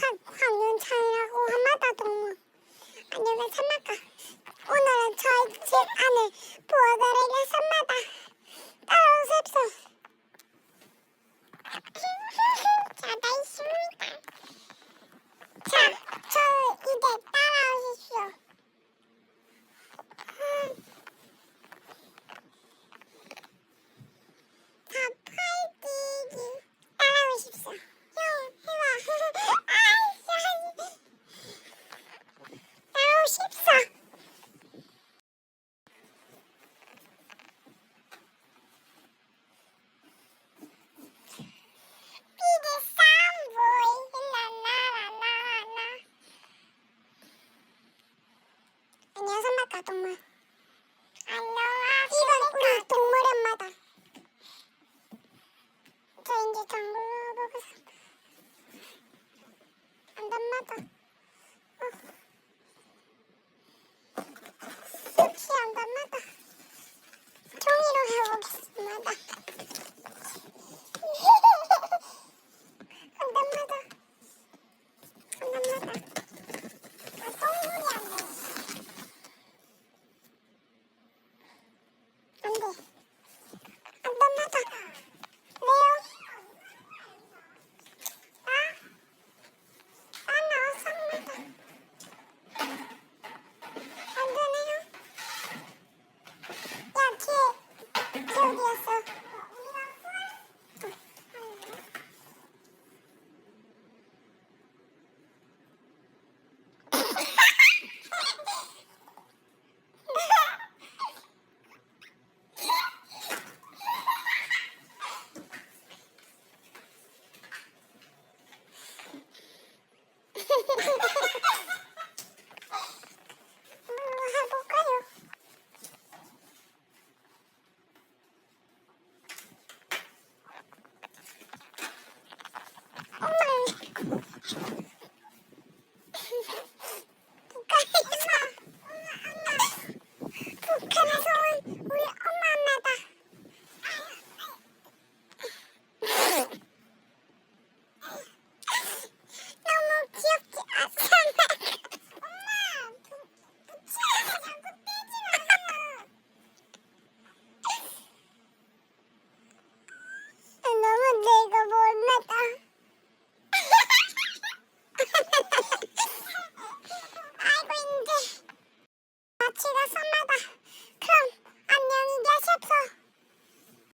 탈북한 황윤창이라고 한마다 동무 안녕히 삼마가 오늘은 저희 집 안에 부어드리려 삼마다 따라오십시오 자다 있습니다 자, 저 이제 따라오십시오 음. 다 팔기기 따라오십시오. 형, 해봐. 아이씨, 따라오십시오. 비디 쌈보이 라라라라라 안녕 선박가 동물 안녕하세요 이건 우리 동물 엄마다 저 이제 정글로 보고 산다. 안 닮았다. 어. 역시 안 닮았다. 종이로 해보겠습니다.